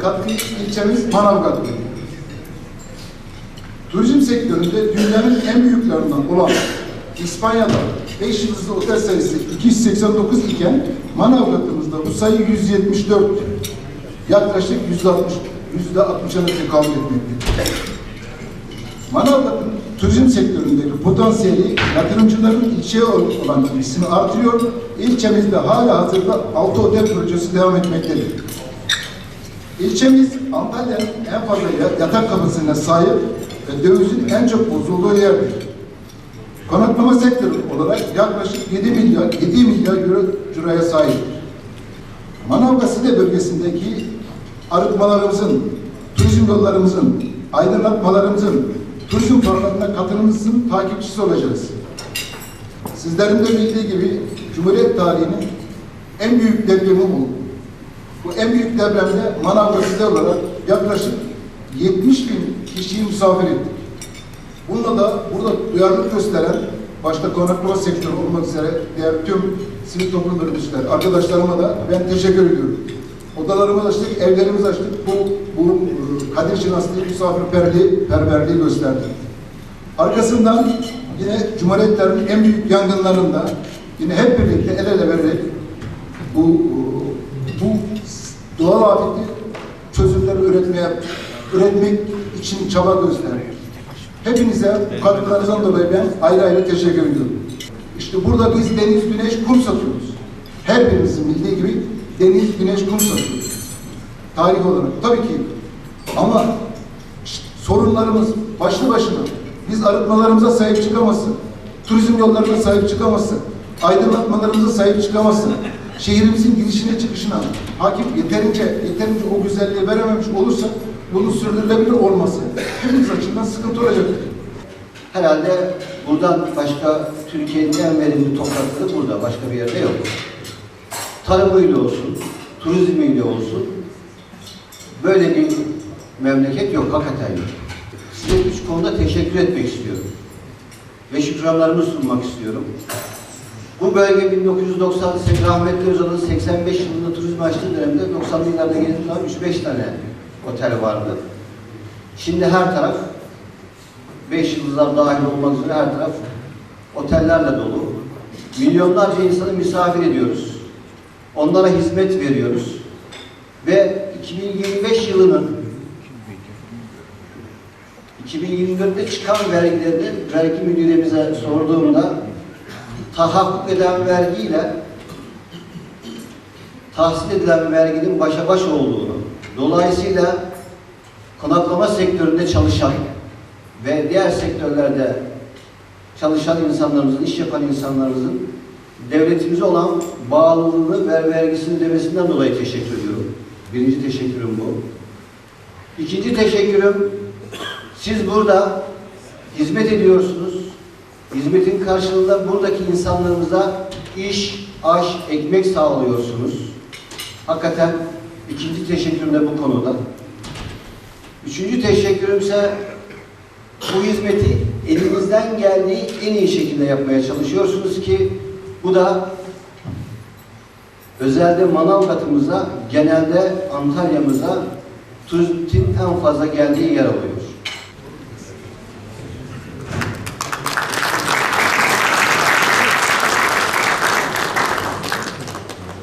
katkı ilçemiz Manavgat veriyor. Turizm sektöründe dünyanın en büyüklerinden olan İspanya'da 5 yıldızlı otel sayısı 289 iken Manavgat'ımızda bu sayı 174. Yaklaşık %60, %60'a tekabül etmektedir. Manavgat'ın turizm sektöründeki potansiyeli yatırımcıların ilçeye olan ilgisini artırıyor. İlçemizde hala hazırda 6 otel projesi devam etmektedir. İlçemiz Antalya'nın en fazla ya- yatak kapasitesine sahip ve dövizin en çok bozulduğu yerdir. Konaklama sektörü olarak yaklaşık 7 milyar 7 milyar euro ciroya sahiptir. Manavgat Side bölgesindeki arıtmalarımızın, turizm yollarımızın, aydınlatmalarımızın, turizm formatına katılımımızın takipçisi olacağız. Sizlerin de bildiği gibi Cumhuriyet tarihinin en büyük depremi bu. Bu en büyük depremde Manavgat Side olarak yaklaşık 70 bin kişiyi misafir ettik. Bununla da burada duyarlılık gösteren başta konaklama sektörü olmak üzere diğer tüm sivil toplum örgütler, arkadaşlarıma da ben teşekkür ediyorum. Odalarımızı açtık, evlerimizi açtık. Bu, bu e, Kadir Şinaslı'yı misafirperverliği perverliği gösterdi. Arkasından yine Cumhuriyetlerin en büyük yangınlarında yine hep birlikte el ele vererek bu doğal afeti çözümleri üretmeye üretmek için çaba gösterdi. Hepinize katkılarınızdan dolayı ben ayrı ayrı teşekkür ediyorum. İşte burada biz deniz, güneş, kum satıyoruz. Her birimizin bildiği gibi deniz, güneş, kum satıyoruz. Tarih olarak tabii ki. Ama sorunlarımız başlı başına. Biz arıtmalarımıza sahip çıkamazsın. Turizm yollarına sahip çıkamazsın. Aydınlatmalarımıza sahip çıkamazsın. Şehrimizin girişine çıkışına hakim yeterince yeterince o güzelliği verememiş olursa bunun sürdürülebilir olması hepimiz açısından sıkıntı olacaktır. Herhalde buradan başka Türkiye'nin en verimli toprakları burada. Başka bir yerde yok. Tarımıyla olsun, turizmiyle olsun. Böyle bir memleket yok, hakikaten yok. Size üç konuda teşekkür etmek istiyorum. Ve şükranlarımı sunmak istiyorum. Bu bölge 1998 rahmetli Özal'ın 85 yılında turizm açtığı dönemde 90'lı yıllarda geldiğim zaman 3-5 tane otel vardı. Şimdi her taraf 5 yıldızlar dahil olmak üzere her taraf otellerle dolu. Milyonlarca insanı misafir ediyoruz. Onlara hizmet veriyoruz. Ve 2025 yılının 2024'te çıkan vergilerini vergi müdüremize sorduğumda tahakkuk eden vergiyle tahsil edilen verginin başa baş olduğunu, dolayısıyla konaklama sektöründe çalışan ve diğer sektörlerde çalışan insanlarımızın, iş yapan insanlarımızın devletimize olan bağlılığını ve vergisini ödemesinden dolayı teşekkür ediyorum. Birinci teşekkürüm bu. İkinci teşekkürüm, siz burada hizmet ediyorsunuz. Hizmetin karşılığında buradaki insanlarımıza iş, aş, ekmek sağlıyorsunuz. Hakikaten ikinci teşekkürüm de bu konuda. Üçüncü teşekkürümse bu hizmeti elinizden geldiği en iyi şekilde yapmaya çalışıyorsunuz ki bu da özelde Manavgat'ımıza, genelde Antalya'mıza turistin en fazla geldiği yer oluyor.